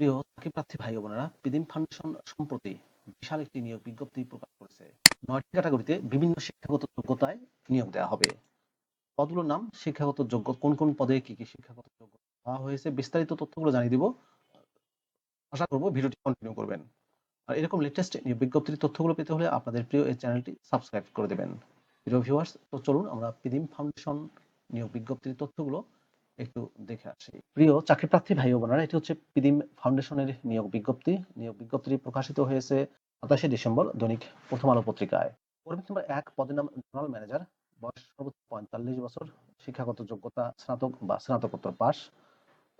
প্রিয় চাকরি প্রার্থী ভাই বোনেরা ফাউন্ডেশন সম্প্রতি বিশাল একটি নিয়োগ বিজ্ঞপ্তি প্রকাশ করেছে। নয়টি ক্যাটাগরিতে বিভিন্ন শিক্ষাগত যোগ্যতায় নিয়োগ দেওয়া হবে। পদগুলোর নাম, শিক্ষাগত যোগ্য, কোন কোন পদে কি কি শিক্ষাগত যোগ্যতা দেওয়া হয়েছে, বিস্তারিত তথ্যগুলো জানিয়ে দিব। আশা করব ভিডিওটি কন্টিনিউ করবেন। আর এরকম লেটেস্ট নিয়োগ বিজ্ঞপ্তির তথ্যগুলো পেতে হলে আপনাদের প্রিয় এই চ্যানেলটি সাবস্ক্রাইব করে দেবেন। প্রিয় ভিউয়ার্স তো চলুন আমরা পিদিম ফাউন্ডেশন নিয়োগ বিজ্ঞপ্তির তথ্যগুলো একটু দেখে আসি। প্রিয় চাকরি প্রার্থী ভাই বোনেরা, এটি হচ্ছে পিদিম ফাউন্ডেশনের নিয়োগ বিজ্ঞপ্তি। নিয়োগ বিজ্ঞপ্তিটি প্রকাশিত হয়েছে সাতাশে ডিসেম্বর দৈনিক প্রথম আলো পত্রিকায়। কর্মী নম্বর এক, পদের নাম জেনারেল ম্যানেজার। বয়স সর্বোচ্চ পঁয়তাল্লিশ বছর। শিক্ষাগত যোগ্যতা স্নাতক বা স্নাতকোত্তর পাস।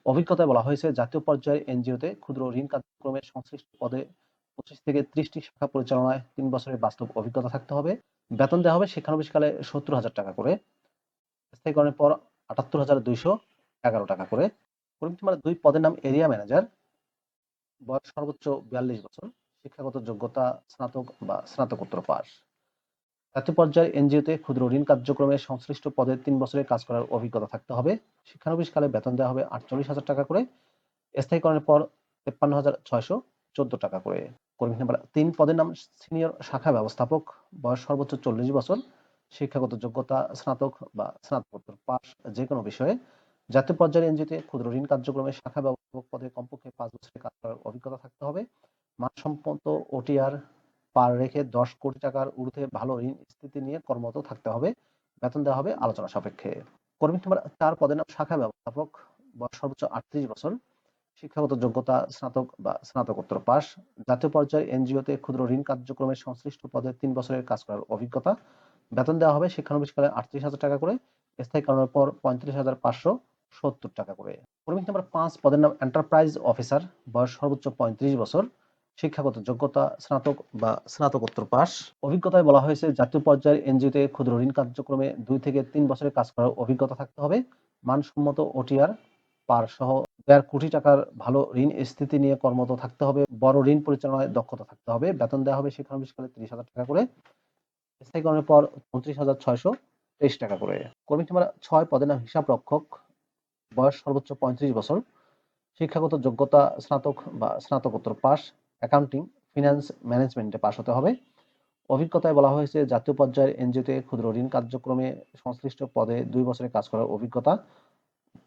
অভিজ্ঞতায় বলা হয়েছে, জাতীয় পর্যায়ে এনজিওতে ক্ষুদ্র ঋণ কার্যক্রমের সংশ্লিষ্ট পদে পঁচিশ থেকে ত্রিশটি শাখা পরিচালনায় তিন বছরের বাস্তব অভিজ্ঞতা থাকতে হবে। বেতন দেওয়া হবে শিক্ষানবিশকালে সত্তর হাজার টাকা করে। স্থায়ীকরণের পর আটাত্তর হাজার দুইশো। এগারো টাকা করে। কর্মী নম্বর দুই পদের নাম এরিয়া ম্যানেজার বয়স সর্বোচ্চ বিয়াল্লিশ বছর, শিক্ষাগত যোগ্যতা স্নাতক বা স্নাতকোত্তর পাস জাতীয় পর্যায়ে এনজিওতে ক্ষুদ্র ঋণ কার্যক্রমে সংশ্লিষ্ট পদে তিন বছরের কাজ করার অভিজ্ঞতা থাকতে হবে। শিক্ষানবিশকালে বেতন দেওয়া হবে আটচল্লিশ হাজার টাকা করে। স্থায়ীকরণের পর তেপ্পান্ন হাজার ছয়শো চোদ্দ টাকা করে। কর্মী নাম্বার তিন পদের নাম সিনিয়র শাখা ব্যবস্থাপক, বয়স সর্বোচ্চ চল্লিশ বছর, শিক্ষাগত যোগ্যতা স্নাতক বা স্নাতকোত্তর পাস যে কোনো বিষয়ে। জাতীয় পর্যায়ে এনজিওতে ক্ষুদ্র ঋণ কার্যক্রমে শাখা ব্যবস্থাপক পদে কমপক্ষে পাঁচ বছরের কাজ করার অভিজ্ঞতা থাকতে হবে। মানসম্পন্ন ওটিআর পার রেখে দশ কোটি টাকার ঊর্ধ্বে ভালো ঋণ স্থিতি নিয়ে কর্মরত থাকতে হবে। বেতন দেওয়া হবে আলোচনা সাপেক্ষে। কর্মী নাম্বার চার পদের নাম শাখা ব্যবস্থাপক, বয়স সর্বোচ্চ আটত্রিশ বছর। শিক্ষাগত যোগ্যতা স্নাতক বা স্নাতকোত্তর পাস। জাতীয় পর্যায়ে এনজিওতে ক্ষুদ্র ঋণ কার্যক্রমের সংশ্লিষ্ট পদে তিন বছরের কাজ করার অভিজ্ঞতা। বেতন দেওয়া হবে শিক্ষানবিশকালে আটত্রিশ হাজার টাকা করে। স্থায়ীকরণের পর পঁয়ত্রিশ হাজার পাঁচশো। সত্তর টাকা করে। কর্মী নাম্বার পাঁচ, পদের নাম এন্টারপ্রাইজ অফিসার বয়স সর্বোচ্চ পঁয়ত্রিশ বছর, শিক্ষাগত যোগ্যতা, স্নাতক বা স্নাতকোত্তর পাস। অভিজ্ঞতায় বলা হয়েছে, জাতীয় পর্যায়ের এনজিওতে ক্ষুদ্র ঋণ কার্যক্রমে দুই থেকে তিন বছরের কাজ করার অভিজ্ঞতা থাকতে হবে। মানসম্মত ওটিআর পার সহ দেড় কোটি টাকার ভালো ঋণ স্থিতি নিয়ে কর্মরত থাকতে হবে। বড় ঋণ পরিচালনায় দক্ষতা থাকতে হবে। বেতন দেওয়া হবে শিক্ষানবিশকালে ত্রিশ হাজার টাকা করে। স্থায়ীকরণের পর উনত্রিশ হাজার ছয়শো তেইশ টাকা করে। কর্মী নাম্বার ছয়, পদের নাম হিসাব রক্ষক বয়স সর্বোচ্চ পঁয়ত্রিশ বছর, শিক্ষাগত যোগ্যতা স্নাতক বা স্নাতকোত্তর পাস অ্যাকাউন্টিং ফিনান্স ম্যানেজমেন্টে পাশ হতে হবে। অভিজ্ঞতায় বলা হয়েছে, জাতীয় পর্যায়ের এনজিওতে ক্ষুদ্র ঋণ কার্যক্রমে সংশ্লিষ্ট পদে দুই বছরের কাজ করার অভিজ্ঞতা।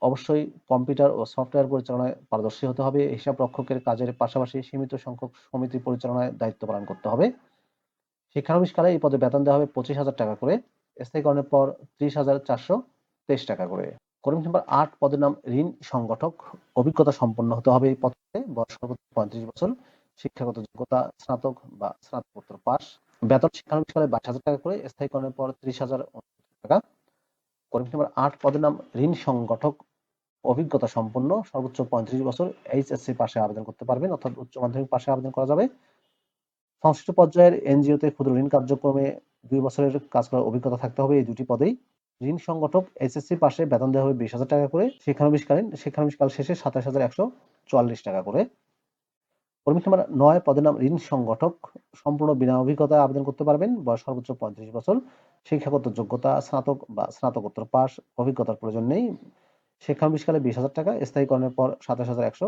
অবশ্যই কম্পিউটার ও সফটওয়্যার পরিচালনায় পারদর্শী হতে হবে। হিসাব রক্ষকের কাজের পাশাপাশি সীমিত সংখ্যক সমিতি পরিচালনায় দায়িত্ব পালন করতে হবে। শিক্ষানবিশকালে এই পদে বেতন দেওয়া হবে পঁচিশ হাজার টাকা করে, স্থায়ীকরণের পর ত্রিশ হাজার চারশো তেইশ টাকা করে। কর্মী নাম্বার আট পদের নাম ঋণ সংগঠক। অভিজ্ঞতা সম্পন্ন হতে হবে এই পদে। বয়স পঁয়ত্রিশ বছর। শিক্ষাগত যোগ্যতা স্নাতক বা স্নাতকোত্তর পাস বেতন শিক্ষানবিশকালে বাইশ হাজার টাকা করে। স্থায়ীকরণের পর ত্রিশ হাজার টাকা। কর্মী নাম্বার আট পদের নাম ঋণ সংগঠক। অভিজ্ঞতা সম্পন্ন। সর্বোচ্চ পঁয়ত্রিশ বছর। এইচএসসি পাশে আবেদন করতে পারবেন। অর্থাৎ উচ্চ মাধ্যমিক পাশে আবেদন করা যাবে। সংশ্লিষ্ট পর্যায়ের এনজিওতে ক্ষুদ্র ঋণ কার্যক্রমে দুই বছরের কাজ করার অভিজ্ঞতা থাকতে হবে এই দুটি পদেই। ঋণ সংগঠক এসএসসি পাশে বেতন দেওয়া হবে বিশ হাজার টাকা করে। শিক্ষানবিশকালীন শিক্ষানবিশকাল শেষে সাতাশ হাজার একশো চুয়াল্লিশ টাকা করে। কর্মী নাম্বার নয়, পদের নাম ঋণ সংগঠক। সম্পূর্ণ বিনা অভিজ্ঞতায় আবেদন করতে পারবেন। বয়স সর্বোচ্চ পঁয়ত্রিশ বছর। শিক্ষাগত যোগ্যতা, স্নাতক বা স্নাতকোত্তর পাস অভিজ্ঞতার প্রয়োজন নেই। শিক্ষানবিশকালে বিশ হাজার টাকা। স্থায়ীকরণের পর সাতাশ হাজার একশো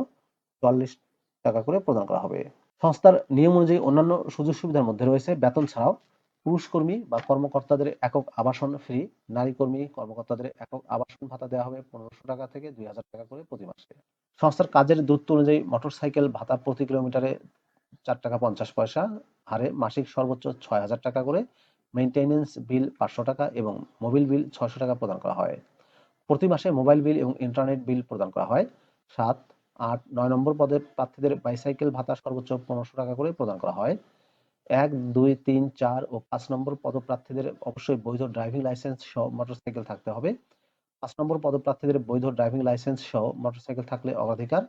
চুয়াল্লিশ টাকা করে প্রদান করা হবে। সংস্থার নিয়ম অনুযায়ী অন্যান্য সুযোগ সুবিধার মধ্যে রয়েছে। বেতন ছাড়াও পুরুষ কর্মী বা কর্মকর্তাদের একক আবাসন ফ্রি নারী কর্মী কর্মকর্তাদের একক আবাসন ভাতা দেওয়া হবে পনেরোশো টাকা থেকে দুই হাজার টাকা করে প্রতি মাসে। সংস্থার কাজের দূরত্ব অনুযায়ী মোটরসাইকেল ভাতা প্রতি কিলোমিটারে চার টাকা পঞ্চাশ পয়সা, হারে মাসিক সর্বোচ্চ ছয় হাজার টাকা করে মেইনটেনেন্স বিল পাঁচশো টাকা এবং মোবিল বিল ছয়শো টাকা প্রদান করা হয়। প্রতি মাসে মোবাইল বিল এবং ইন্টারনেট বিল প্রদান করা হয়। সাত, আট, নয় নম্বর পদের প্রার্থীদের বাইসাইকেল ভাতা সর্বোচ্চ পনেরোশো টাকা করে প্রদান করা হয়। এক, দুই, তিন, চার ও পাঁচ নম্বর পদপ্রার্থীদের অবশ্যই বৈধ ড্রাইভিং লাইসেন্স সহ মোটরসাইকেল থাকতে হবে। পাঁচ নম্বর পদপ্রার্থীদের বৈধ ড্রাইভিং লাইসেন্স সহ মোটরসাইকেল থাকলে অগ্রাধিকার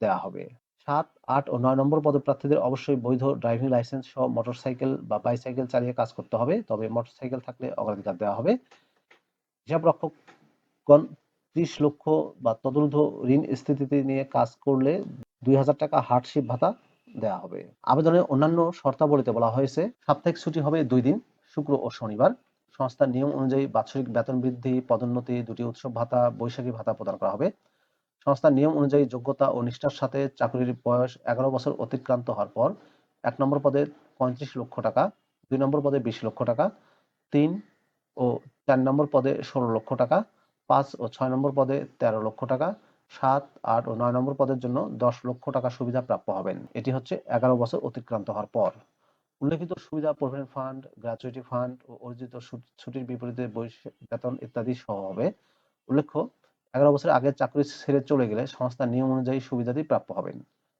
দেওয়া হবে। সাত, আট ও নয় নম্বর পদপ্রার্থীদের অবশ্যই বৈধ ড্রাইভিং লাইসেন্স সহ মোটরসাইকেল বা বাইসাইকেল চালিয়ে কাজ করতে হবে, তবে মোটরসাইকেল থাকলে অগ্রাধিকার দেওয়া হবে। হিসাব রক্ষকগণ ত্রিশ লক্ষ বা তদূর্ধ্ব ঋণ স্থিতিতে নিয়ে কাজ করলে দুই হাজার টাকা হার্ডশিপ ভাতা দেওয়া হবে। আবেদনের অন্যান্য শর্তাবলীতে বলা হয়েছে, সাপ্তাহিক ছুটি হবে দুই দিন, শুক্র ও শনিবার। সংস্থার নিয়ম অনুযায়ী বাৎসরিক বেতন বৃদ্ধি, পদোন্নতি, দুটি উৎসব ভাতা, বৈশাখী ভাতা প্রদান করা হবে। সংস্থার নিয়ম অনুযায়ী যোগ্যতা ও নিষ্ঠার সাথে চাকরির বয়স এগারো বছর অতিক্রান্ত হওয়ার পর এক নম্বর পদে পঁয়ত্রিশ লক্ষ টাকা, দুই নম্বর পদে বিশ লক্ষ টাকা, তিন ও চার নম্বর পদে ষোলো লক্ষ টাকা, পাঁচ ও ছয় নম্বর পদে তেরো লক্ষ টাকা সাত, আট ও নয় নম্বর পদের জন্য দশ লক্ষ টাকা সুবিধা প্রাপ্য হবেন। এটি হচ্ছে এগারো বছর অতিক্রান্ত হওয়ার পর। উল্লেখিত সুবিধা প্রভিডেন্ট ফান্ড, গ্র্যাচুইটি ফান্ড ও অর্জিত ছুটির বিপরীতে বেতন ইত্যাদি সহ হবে। উল্লেখ্য, এগারো বছর আগে চাকরি ছেড়ে চলে গেলে সংস্থার নিয়ম অনুযায়ী সুবিধাটি প্রাপ্য হবেন।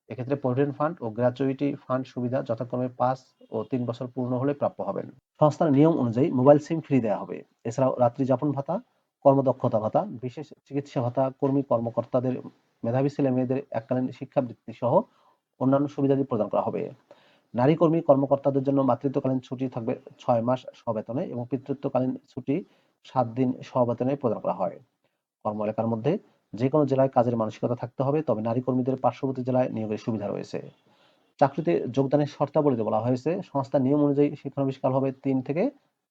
এক্ষেত্রে প্রভিডেন্ট ফান্ড ও গ্র্যাচুইটি ফান্ড সুবিধা যথাক্রমে পাঁচ ও তিন বছর পূর্ণ হলে প্রাপ্য হবেন। সংস্থার নিয়ম অনুযায়ী মোবাইল সিম ফ্রি দেওয়া হবে। এছাড়াও রাত্রি যাপন ভাতা কর্মদক্ষতা ভাতা, বিশেষ চিকিৎসা ভাতা, কর্মী কর্মকর্তাদের, মেধাবী ছেলে মেয়েদের এককালীন শিক্ষাবৃত্তি সহ অন্যান্য সুবিধাদি প্রদান করা হবে। নারী কর্মী কর্মকর্তাদের জন্য মাতৃত্বকালীন ছুটি থাকবে ছয় মাস সবেতনে এবং পিতৃত্বকালীন ছুটি সাত দিন সবেতনে প্রদান করা হয়। কর্ম এলাকার মধ্যে যে কোনো জেলায় কাজের মানসিকতা থাকতে হবে, তবে নারী কর্মীদের পার্শ্ববর্তী জেলায় নিয়োগের সুবিধা রয়েছে। চাকরিতে যোগদানের শর্তাবলীতে বলা হয়েছে, সংস্থার নিয়ম অনুযায়ী শিক্ষানবিষ্কাল হবে তিন থেকে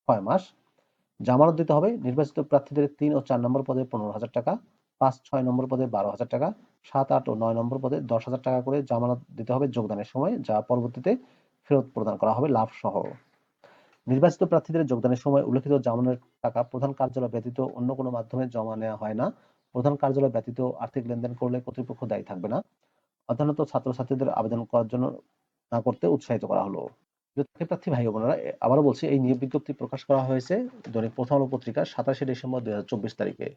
ছয় মাস। জামানত দিতে হবে। নির্বাচিত প্রার্থীদের তিন ও চার নম্বর পদে পনেরো হাজার টাকা, পাঁচ, ছয় নম্বর পদে বারো হাজার টাকা, সাত, আট ও নয় নম্বর পদে দশ হাজার টাকা করে জামানত দিতে হবে যোগদানের সময়, যা পরবর্তীতে ফেরত প্রদান করা হবে লাভ সহ নির্বাচিত প্রার্থীদের যোগদানের সময় উল্লেখিত জামানের টাকা প্রধান কার্যালয় ব্যতীত অন্য কোনো মাধ্যমে জমা নেওয়া হয় না। প্রধান কার্যালয় ব্যতীত আর্থিক লেনদেন করলে কর্তৃপক্ষ দায়ী থাকবে না। অধ্যয়নরত ছাত্রছাত্রীদের আবেদন করার জন্য না করতে উৎসাহিত করা হলো। প্রার্থী ভাই বোনেরা আবারও বলছি, এই নিয়োগ বিজ্ঞপ্তি প্রকাশ করা হয়েছে দৈনিক প্রথম আলো পত্রিকা, সাতাশে ডিসেম্বর দুই হাজার চব্বিশ তারিখে।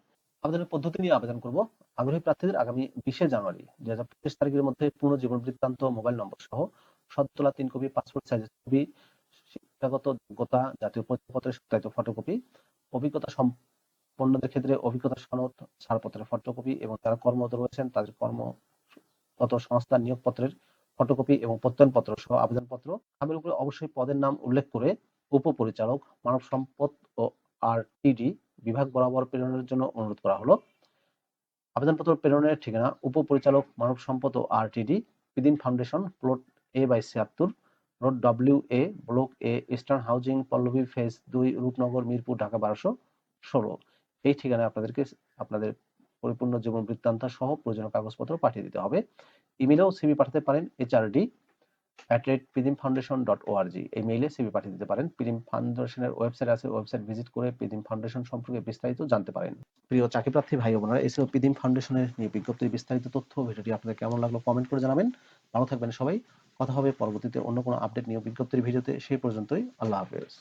আবেদনের পদ্ধতি নিয়ে আবেদন করব। আগ্রহী প্রার্থীদের আগামী বিশে জানুয়ারি দুই হাজার পঁচিশ তারিখের মধ্যে পূর্ণ জীবন বৃত্তান্ত, মোবাইল নম্বর সহ সত্তলা তিন কপি, পাসপোর্ট সাইজের ছবি, শিক্ষাগত যোগ্যতা, জাতীয় পরিচয়পত্রের সত্যায়িত ফটোকপি, অভিজ্ঞতা সম্পন্নদের ক্ষেত্রে অভিজ্ঞতা সনদ, ছাড়পত্রের ফটোকপি এবং যারা কর্মরত রয়েছেন, তাদের কর্মগত সংস্থার নিয়োগপত্রের ফটোকপি এবং প্রত্যয়নপত্র সহ আবেদনপত্র আমের উপরে অবশ্যই পদের নাম উল্লেখ করে উপপরিচালক মানব সম্পদ ও আরটিডি বিভাগ বরাবর প্রেরণের জন্য অনুরোধ করা হলো। আবেদনপত্র প্রেরণের ঠিকানা উপপরিচালক মানব সম্পদ ও আরটিডি বিদিন ফাউন্ডেশন, প্লট এ বাই ছিয়াত্তর, road W A, block A, eastern housing, Pallabi phase দুই, রূপনগর, মিরপুর, ঢাকা বারোশো ষোলো। এই ঠিকানায় আপনাদেরকে, আপনাদের পরিপূর্ণ জীবন বৃত্তান্ত সহ প্রয়োজনীয় কাগজপত্র পাঠিয়ে দিতে হবে। ইমেলেও সিভি পাঠাতে পারেন এইচআরডি এই মেইলে সিভি পাঠিয়ে দিতে পারেন। ফাউন্ডেশনের ওয়েবসাইট আছে ওয়েবসাইট ভিজিট করে ফাউন্ডেশন সম্পর্কে বিস্তারিত জানতে পারেন। প্রিয় চাকরি প্রার্থী, ভাই বোনেরা এছাড়াও পিদিম ফাউন্ডেশনের নিয়ে বিজ্ঞপ্তির বিস্তারিত তথ্য ভিডিওটি আপনাদের কেমন লাগল কমেন্ট করে জানাবেন। ভালো থাকবেন সবাই। কথা হবে পরবর্তীতে অন্য কোনো আপডেট নিয়ে বিজ্ঞপ্তির ভিডিওতে। সেই পর্যন্তই, আল্লাহ হাফেজ।